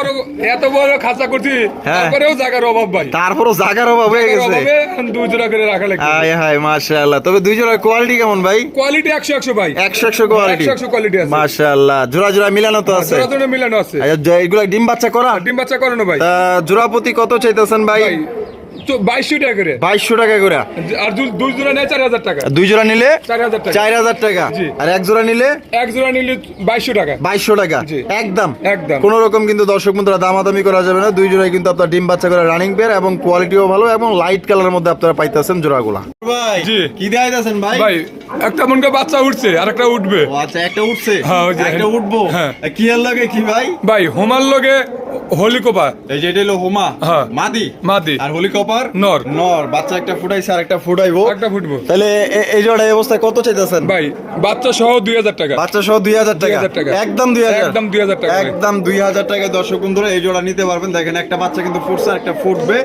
এত বড়- খাঁচা করছি হ্যাঁ। তারপরেও জাগার অভাব ভাই। তারপরও জাগার অভাব হয়ে গেছে। দুই জোড়া করে রাখা লাগবে। হায় হায় মাশাআল্লাহ। তবে দুই জোড়ার কোয়ালিটি কেমন ভাই? কোয়ালিটি একশো একশো ভাই। একশো একশো কোয়ালিটি একশো একশো কোয়ালিটি আছে। মাশাআল্লাহ। জোড়া জোড়া মিলানো তো আছে। জোড়া জোড়া মিলানো আছে। আচ্ছা, এগুলা ডিম বাচ্চা করা? ডিম বাচ্চা করানো ভাই। জোড়াপতি কত চাইতেছেন ভাই বাইশশো টাকা করে। বাইশশো টাকা করে। আর দুই জোড়া নেয় চার হাজার টাকা। দুই জোড়া নিলে চার হাজার টাকা। চার হাজার টাকা। আর এক জোড়া নিলে এক জোড়া নিলে বাইশশো টাকা। বাইশশো টাকা। জি। একদম। একদম। কোন রকম কিন্তু দর্শক বন্ধুরা দামাদামি করা যাবে না। দুই জোড়াই কিন্তু আপনার ডিম বাচ্চা করে রানিং পেয়ার এবং কোয়ালিটিও ভালো এবং লাইট কালারের মধ্যে আপনারা পাইতেছেন জোড়াগুলা। ভাই কি দেখাইতেছেন ভাই? ভাই একটা মনকে বাচ্চা উঠছে আর একটা উঠবে। আচ্ছা একটা উঠছে? হ্যাঁ, একটা উঠবো? হ্যাঁ। কি এর লাগে কি ভাই? ভাই হোমার লগে হলিকোপা এই যে এটা হলো হোমা। হ্যাঁ। মাদি? মাদি। আর হলিকপার নর। নর বাচ্চা একটা ফুটাইছে আর একটা ফুটাইবো। একটা ফুটবো। তাহলে এই জোড়া এই অবস্থায় কত চাইতেছেন? ভাই বাচ্চা সহ দুই হাজার টাকা। বাচ্চা সহ দুই হাজার টাকা? 2000 টাকা। একদম দুই হাজার? একদম 2000 টাকা। একদম দুই হাজার টাকা দর্শক বন্ধুরা এই জোড়া নিতে পারবেন। দেখেন একটা বাচ্চা কিন্তু ফুটছে আর একটা ফুটবে।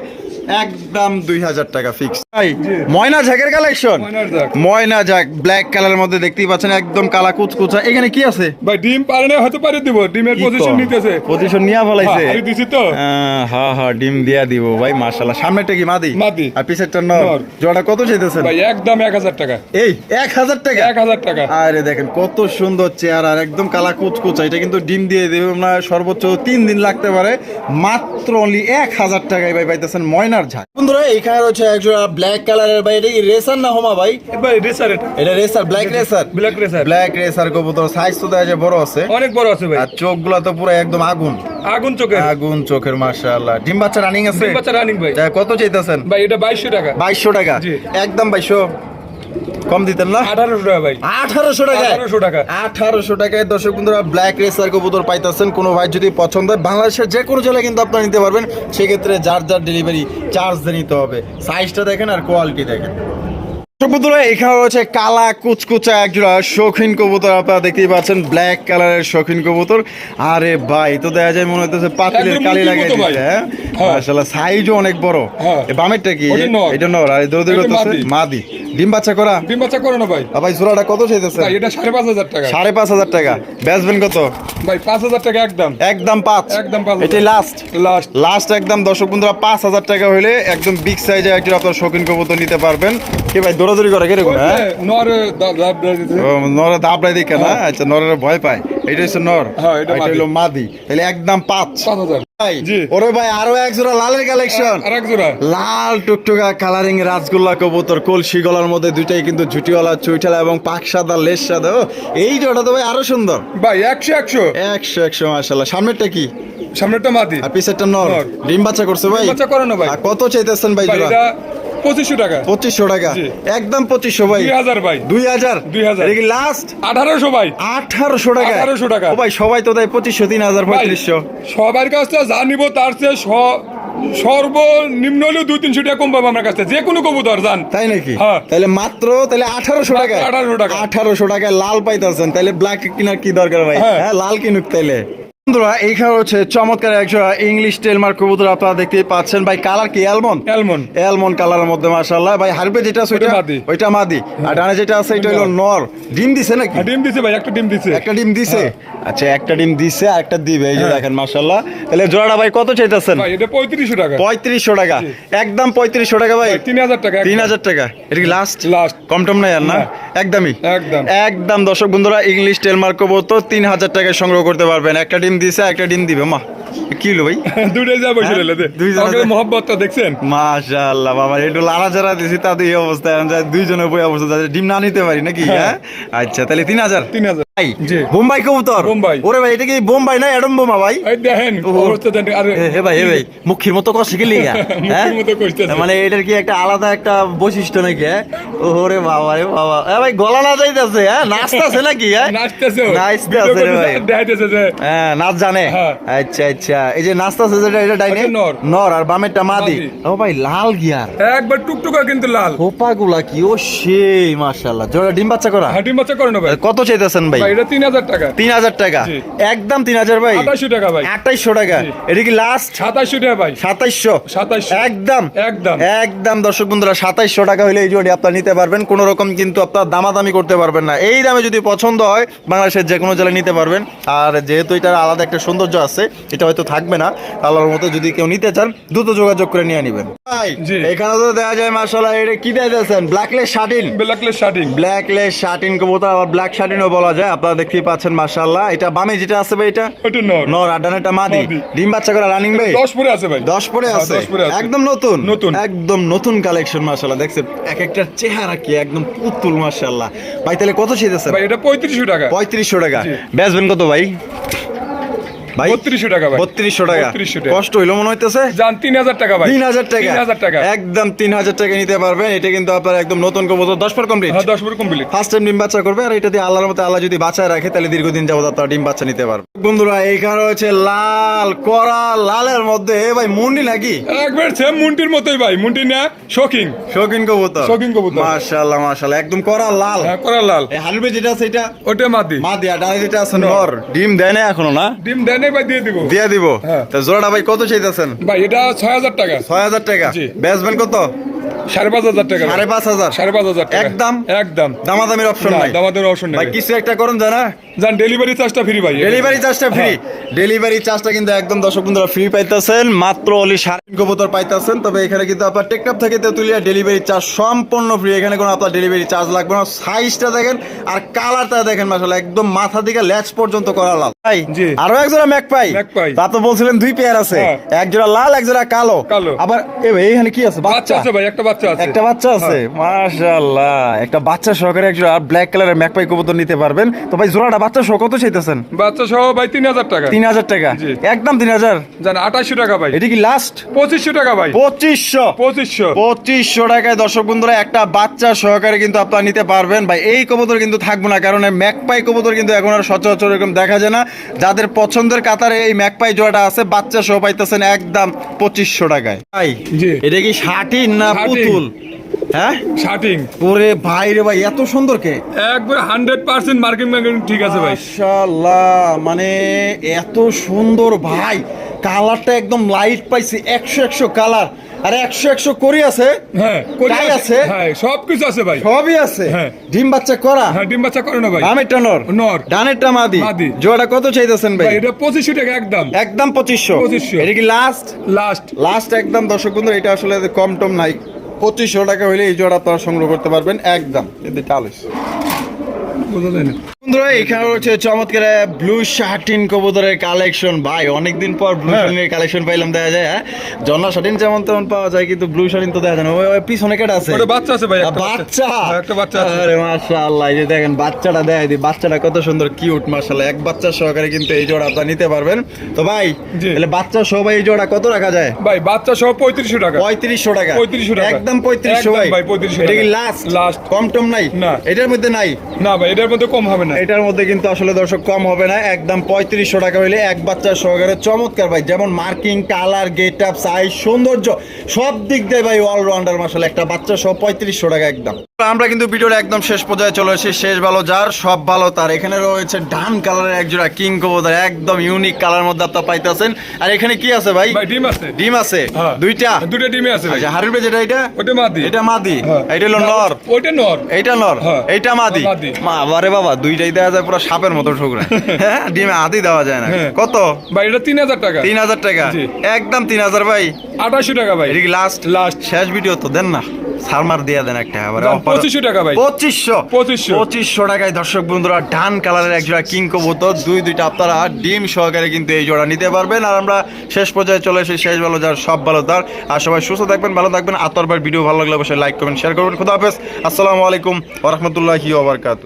একদম দুই হাজার টাকা ফিক্স ভাই ময়না ঝাঁকের কালেকশন ময়না ঝাঁক। ব্ল্যাক কালারের মধ্যে দেখতেই পাচ্ছেন একদম কালা কুচকুচা। এখানে কি আছে? ভাই ডিম পারে হয়তো পারে দিব। ডিমের পজিশন নিতেছে। পজিশন নিয়ে ফেলাইছে। হ্যাঁ, আমি দিছি তো। হ্যাঁ হ্যাঁ ডিম দিয়া দিব ভাই মাশাআল্লাহ। সামনেটা কি? মাদি? মাদি। আর পিছেরটা নর। জোড়া কত চাইতেছেন? ভাই একদম এক হাজার টাকা। এই এক হাজার টাকা? এক হাজার টাকা। আরে দেখেন কত সুন্দর চেহারা আর একদম কালা কুচকুচা। এটা কিন্তু ডিম দিয়ে দেবে না সর্বোচ্চ তিন দিন লাগতে পারে। মাত্র অনলি এক হাজার টাকায় ভাই পাইতেছেন ময়নার ঝাঁক। বন্ধুরা এখানে রয়েছে একজোড়া ব্ল্যাক কালারের ভাই এটা কি রেসার না হোমা ভাই? ভাই রেসার এটা। এটা racer black racer black racer black racer কবুতর সাইজ তো দেখা বড় আছে। অনেক বড় আছে ভাই। আর চোখগুলো তো পুরো একদম আগুন। আগুন চোখের। আগুন চোখের মাশাআল্লাহ। ডিম বাচ্চা রানিং আছে? ডিম বাচ্চা রানিং ভাই। কত চাইতেছেন? ভাই এটা 2200 টাকা। 2200 টাকা। জি। একদম বাইশশো। কম দিতেন না? আঠারোশো টাকা ভাই। আঠারোশো টাকা 1800 টাকা। আঠারোশো টাকায় দর্শক বন্ধুরা ব্ল্যাক রেসার কবুতর পাইতেছেন। কোনো ভাই যদি পছন্দ হয় বাংলাদেশের যে কোনো জেলায় কিন্তু আপনারা নিতে পারবেন। সেক্ষেত্রে যার যার ডেলিভারি চার্জ দিয়ে নিতে হবে। সাইজটা দেখেন আর কোয়ালিটি দেখেন। বন্ধুরা এখানে রয়েছে কালা কুচকুচা একজোড়া শৌখিন কবুতর। আপনারা দেখতেই পাচ্ছেন ব্ল্যাক কালারের শৌখিন কবুতর। আরে ভাই তো দেখা যায় মনে হচ্ছে পাতিলের কালি লাগাই দিচ্ছে হ্যাঁ? হ্যাঁ। সাইজও অনেক বড়। হ্যাঁ। বামেরটা কি? এটা নর আর দৌড় দৌড় এটা মাদি। মাদি। ডিম বাচ্চা করা? ডিম বাচ্চা করানো ভাই। ভাই জোড়াটা কত চাইতেছে এটা সাড়ে পাঁচ হাজার টাকা। সাড়ে পাঁচ হাজার টাকা। বেচবেন কত? ভাই পাঁচ হাজার টাকা একদম। একদম পাঁচ। একদম পাঁচ হাজার। লাস্ট লাস্ট লাস্ট একদম দর্শক বন্ধুরা পাঁচ হাজার টাকা হলে একদম বিগ সাইজে একজন আপনার শৌখিন কবুতর নিতে পারবেন। কি ভাই দৌড়াদৌড়ি করে কীরকম হ্যাঁ নর দা- দা- দাপ দাবড়াই দেখে না আচ্ছা নরের ভয় পায়। এটা হচ্ছে নর। হ্যাঁ, এটা। হলো মাদি। তাহলে একদম পাঁচ। পাঁচ হাজার। ওরে ভাই আরও এক জোড়া লালের কালেকশন আর এক জোড়া। লাল টুকটুকা কালারিং রাজগোল্লা কবুতর কলসি গলার মধ্যে দুইটাই কিন্তু ঝুটিওয়ালা চুইঠালা এবং পাক সাদা লেস সাদা। এই জোড়া তো ভাই আরও সুন্দর। ভাই একশো একশো। একশো একশো মাসাল্লাহ সামনেরটা কি? সামনেরটা মাটি আর পিছেরটা নর। নর। ডিম বাচ্চা করছে ভাই? বাচ্চা করানো ভাই। কত চাইতেছেন ভাই জোড়া? পঁচিশশো টাকা। পঁচিশশো টাকা। একদম পঁচিশশো ভাই। দুই হাজার ভাই। দুই হাজার। 2000 এটা কি লাস্ট আঠারোশো ভাই। আঠারোশো টাকা 1800 টাকা। ভাই সবাই তো পঁচিশশো তিন হাজার পঁয়ত্রিশশো। সবার কাছ থেকে যা নিব তার চেয়ে সর্বনিম্ন হলেও দুই তিনশো টাকা কম পাবো আমার কাছে যে কোনো কবুতর জান। তাই নাকি? হ্যাঁ। তাহলে মাত্র তাহলে আঠারোশো টাকা 1800 টাকা। আঠারোশো টাকায় লাল পাইতেছেন। তাহলে ব্ল্যাক কিনার কি দরকার ভাই? হ্যাঁ। হ্যাঁ লাল কিনুক তাইলে। বন্ধুরা এইখানে হচ্ছে চমৎকার একশো ইংলিশ টেলমার্ক কবুতর আপনারা দেখতেই পাচ্ছেন। ভাই কালার কি? অ্যালমন্ড অ্যালমন্ড অ্যালমন্ড কালারের মধ্যে মাশাআল্লাহ। ভাই হারবে যেটা আছে ওইটা মাদি। ওইটা মাদি। আর ডানে যেটা আছে এটা হলো নর। ডিম দিছে নাকি? ডিম দিছে ভাই একটা ডিম দিছে। একটা ডিম দিছে? আচ্ছা একটা ডিম দিছে আর একটা দিবে। এই যে হ্যাঁ। দেখেন মাশাআল্লাহ। তাহলে জোড়াটা ভাই কত চাইতেছেন? ভাই এটা পঁয়ত্রিশশো টাকা। পঁয়ত্রিশশো টাকা। একদম পঁয়ত্রিশশো টাকা ভাই। ভাই, তিন হাজার টাকা তিন হাজার টাকা। এটা কি লাস্ট লাস্ট কম টম নাই আর না। একদমই। একদম। একদম। দর্শক বন্ধুরা ইংলিশ টেলমার্ক কবুতর তিন হাজার টাকায় সংগ্রহ করতে পারবেন। একটা ডিম ডিম দিছে একটা ডিম দিবে মা। কি হলো ভাই? দুটোই যা বসে রইল দুইজনের মহব্বতটা দেখছেন? মাশাআল্লাহ বাবা একটু লাড়া চাড়া দিছি তাতে এই অবস্থা দুইজনের দুইজনে বই অবস্থা যাতে ডিম না নিতে পারি নাকি হ্যাঁ? আচ্ছা তাহলে তিন হাজার। তিন হাজার। ভাই বোম্বাই কবুতর। বোম্বাই। ওরে ভাই এটা কি বোম্বাই না এডম বোমা ভাই? দেখেন অবস্থা দেখেন, আরে হে ভাই হে ভাই মুখির মতো কষ্ট কি লিগা? হ্যাঁ। মানে এটার কি একটা আলাদা একটা বৈশিষ্ট্য নাকি হ্যাঁ? ওরে বাবা রে বাবা। এ ভাই গলা না যাইতাছে হ্যাঁ? নাচতাছে নাকি হ্যাঁ? নাচতেছে। রে ভাই। দেখাইতেছে হ্যাঁ নাচ জানে। হ্যাঁ। আচ্ছা আচ্ছা। এই যে নাচতাছে যেটা এটা ডাইনে? নর। নর আর বামেরটা মাদি। ও ভাই লাল গিয়ার একবার টুকটুকা কিন্তু লাল। খোপাগুলা কি? ও সেই মাশাআল্লাহ। জোড়া ডিম বাচ্চা করা? হাঁটি বাচ্চা করে না ভাই। কত চাইতেছেন ভাই? ভাই। এটা টাকা। একদম ভাই। টাকা ভাই। টাকা। এটা কি লাস্ট সাতাশশো টাকা ভাই। একদম। একদম। একদম দর্শক বন্ধুরা সাতাইশশো টাকা হলে এই জোড়ি আপনার নিতে পারবেন। কোন রকম কিন্তু আপনার দামাদামি করতে পারবেন না। এই দামে যদি পছন্দ হয় বাংলাদেশের যে কোনো জেলায় নিতে পারবেন। আর যেহেতু এটার আলাদা একটা সৌন্দর্য আছে এটা হয়তো থাকবে না। আল্লাহর মতো যদি কেউ নিতে চান দ্রুত যোগাযোগ করে নিয়ে নেবেন। ভাই এখানে তো দেখা যায় মাসাল্লাহ এটা কি দিয়েছেন ব্ল্যাকলেস শার্টিন। ব্ল্যাকলেস শার্টিং ব্ল্যাকলেস শার্টিন কবুতর আবার ব্ল্যাক শার্টিনও বলা যায়। আপনারা দেখতেই পাচ্ছেন মাশাআল্লাহ। এটা বামে যেটা আছে ভাই এটা? নর। নর আর ডানেরটা মাদি। ডিম বাচ্চা করা রানিং ভাই? দশ পরে আছে ভাই। দশ পরে হ্যাঁ, আছে। দশ পরে একদম নতুন। নতুন। একদম নতুন কালেকশন মাশাআল্লাহ। দেখছেন এক একটা চেহারা কি একদম পুতুল মাশাআল্লাহ। ভাই তাহলে কত শীত আছে ভাই এটা পঁয়ত্রিশশো টাকা। পঁয়ত্রিশশো টাকা। জি। বেচবেন কত ভাই? ভাই বত্রিশশো টাকা ভাই। বত্রিশশো টাকা। কষ্ট হইল মনে হইতেছে? যান তিন হাজার টাকা ভাই। তিন হাজার টাকা। তিন হাজার টাকা। একদম তিন হাজার টাকা নিতে পারবেন। এটা কিন্তু আপনার একদম নতুন কবুতর দশ পর কমপ্লিট হ্যাঁ দশ পরে কমপ্লিট ফার্স্ট টাইম ডিম বাচ্চা করবে আর এটা দিয়ে আল্লাহর মতো আল্লাহ যদি বাচ্চা রাখে তাহলে দীর্ঘদিন যাবত আপনারা ডিম বাচ্চা নিতে পারবে বন্ধুরা এইখানে হচ্ছে লাল করা লালের মধ্যে। এ ভাই মুন্ডি নাকি? একবার সেম মুন্টির মতোই ভাই। মুন্টি না শোকিং শৌখিন কবুতর। শৌখিন কবুতর। মাশাআল্লাহ মাশাআল্লাহ। একদম করা লাল। হ্যাঁ করা লাল। যেটা এটা ওটা মাদি। মা দিয়া ডানে যেটা আছে নর। ডিম দেয় না এখনও না? ডিম দেয় নাই ভাই দিয়ে দিব। দিয়ে দিব? হ্যাঁ। তা জোড়াটা ভাই কত চাইতেছেন? ভাই এটা ছয় হাজার টাকা। ছয় হাজার টাকা। বেচবেন কত? সাড়ে পাঁচ হাজার টাকা। সাড়ে পাঁচ হাজার। সাড়ে পাঁচ হাজার একদম? একদম। দামাদামির অপশন নাই। দামাদামির অপশন নাই। কিছু একটা করুন জানা। যান ডেলিভারি চার্জটা ফ্রি ভাই। ডেলিভারি চার্জটা ফ্রি ডেলিভারি চার্জটা কিন্তু একদম দর্শক বন্ধুরা ফ্রি পাইতেছেন। মাত্র অলি সাড়ে কবুতর পাইতেছেন। তবে এখানে কিন্তু আপনার থেকে তেতুলিয়া ডেলিভারি চার্জ সম্পূর্ণ ফ্রি এখানে কোনো আপনার ডেলিভারি চার্জ লাগবে না। সাইজটা দেখেন আর কালারটা দেখেন মাসাল্লাহ একদম মাথা ল্যাচ পর্যন্ত করা লাল। ভাই আরও এক জোড়া ম্যাক পাই। তা তো বলছিলেন দুই পেয়ার আছে। হ্যাঁ। এক জোড়া লাল এক জোড়া কালো। কালো। আবার এ ভাই এখানে কি আছে? বাচ্চা? আছে ভাই একটা বাচ্চা আছে। একটা বাচ্চা আছে। মাশাআল্লাহ। একটা বাচ্চা সহকারে এক জোড়া ব্ল্যাক কালারের ম্যাকপাই কবুতর নিতে পারবেন। তো ভাই জোড়াটা বাচ্চা সহ কত চাইতেছেন? বাচ্চা সহ ভাই তিন হাজার টাকা। তিন হাজার টাকা? একদম তিন হাজার? জান আঠাশশো টাকা ভাই। এটা কি লাস্ট পঁচিশশো টাকা ভাই। পঁচিশশো? পঁচিশশো। পঁচিশশো টাকায় দর্শক বন্ধুরা একটা বাচ্চা সহকারে কিন্তু আপনারা নিতে পারবেন। ভাই এই কবুতর কিন্তু থাকবে না কারণ ম্যাকপাই কবুতর কিন্তু এখন আর সচরাচর এরকম দেখা যায় না। যাদের পছন্দের কাতারে এই ম্যাকপাই জোড়াটা আছে বাচ্চা সহ পাইতেছেন একদম পঁচিশশো টাকায়। ভাই এটা কি ষাটিন না পুতুল? হ্যাঁ? শার্টিং ওরে ভাই রে ভাই এত সুন্দর কে? একবার হান্ড্রেড পার্সেন্ট মার্কিং মার্কিং ঠিক আছে ভাই। মাশাআল্লাহ মানে এত সুন্দর ভাই। কালারটা একদম লাইট পাইছি একশো একশো কালার। আর একশো একশো করি আছে? হ্যাঁ আছে? হ্যাঁ সব কিছু আছে ভাই। সবই আছে? হ্যাঁ। ডিম বাচ্চা করা? হ্যাঁ ডিম বাচ্চা করে না ভাই। বামেরটা নর। নর। ডানেরটা মাদি। মাদি। জোড়া কত চাইতেছেন ভাই? এটা পঁচিশশো টাকা একদম। একদম পঁচিশশো। 2500 এটা কি লাস্ট লাস্ট লাস্ট একদম দর্শক বন্ধু এটা আসলে কম টম নাই। পঁচিশশো টাকা হলে এই জোড়া আপনারা সংগ্রহ করতে পারবেন, একদম, যদি চালিশ বোঝা যায় না। বন্ধুরা এখানে রয়েছে চমৎকার ব্লু শার্টিন কবুতরের কালেকশন ভাই অনেকদিন পর ব্লু। শার্টিনের কালেকশন পাইলাম দেখা যায় হ্যাঁ? জন্না শার্টিন যেমন তেমন পাওয়া যায় কিন্তু ব্লু শার্টিন তো দেখা যায় না। ওই ওই পিছনে কেটে আছে। বাচ্চা আছে ভাই বাচ্চা। একটা বাচ্চা আরে মাশাআল্লাহ এই যে দেখেন বাচ্চাটা কত সুন্দর কিউট মাশাআল্লাহ। এক বাচ্চা সহকারে কিন্তু এই জোড়া আপনারা নিতে পারবেন। তো ভাই তাহলে বাচ্চা সহ ভাই এই জোড়া কত রাখা যায়? ভাই বাচ্চা সহ পঁয়ত্রিশশো টাকা। পঁয়ত্রিশশো টাকা। 3500 টাকা। একদম পঁয়ত্রিশশো একদম ভাই। ভাই, 3500 এটা কি। Last Last। কম টম নাই? না। এটার মধ্যে নাই? না ভাই এটার মধ্যে কম হবে না। এটার মধ্যে কিন্তু আসলে দর্শক কম হবে না। একদম পঁয়ত্রিশশো টাকা হইলে এক বাচ্চার সহকারে চমৎকার ভাই, যেমন marking, colour get up size, সৌন্দর্য, সব দিক দিয়ে ভাই অলরাউন্ডার মাসাল একটা বাচ্চা সহ পঁয়ত্রিশশো টাকা একদম। আমরা কিন্তু ভিডিওর একদম শেষ পর্যায়ে চলে এসেছি। শেষ ভালো যার সব ভালো তার। এখানে রয়েছে ডান কালারের এক জোড়া কিং কবুতর একদম ইউনিক কালার মধ্যে আপনার পাইতেছেন। আর এখানে কি আছে ভাই? ভাই ডিম আছে। ডিম আছে? হ্যাঁ। দুইটা? দুটো ডিমে আছে আচ্ছা হারুবে যেটা এটা? ওটা মাদি। এটা মাদি। হ্যাঁ। এটা হলো নর। ওইটা নর। এইটা নর? হ্যাঁ। এইটা মাদি। মা আরে বাবা দুইটাই দেওয়া যায় পুরো সাপের মতো ঠুকরা। হ্যাঁ ডিমে আদি দেওয়া যায় না। হ্যাঁ। কত? ভাই এটা তিন হাজার টাকা। তিন হাজার টাকা। একদম তিন হাজার ভাই। আঠাশশো টাকা ভাই। এটা লাস্ট লাস্ট শেষ ভিডিও তো দেন না। থার্মার দিয়ে দেন একটা আবার 2500 টাকা ভাই। পঁচিশশো। পঁচিশশো। পঁচিশশো টাকায় দর্শক বন্ধুরা ডান কালারের এক জোড়া কিং কবুতর দুই দুইটা আপনারা ডিম সহকারে কিন্তু এই জোড়া নিতে পারবেন। আর আমরা শেষ পর্যায়ে চলে এসে শেষ ভালো যার সব ভালো তার। আর সবাই সুস্থ থাকবেন ভালো থাকবেন। আতরবার ভিডিও ভালো লাগলে অবশ্যই লাইক করবেন শেয়ার করবেন। খুদা হাফেজ। আসসালামু আলাইকুম ওরহমতুল্লাহি ওবরকাত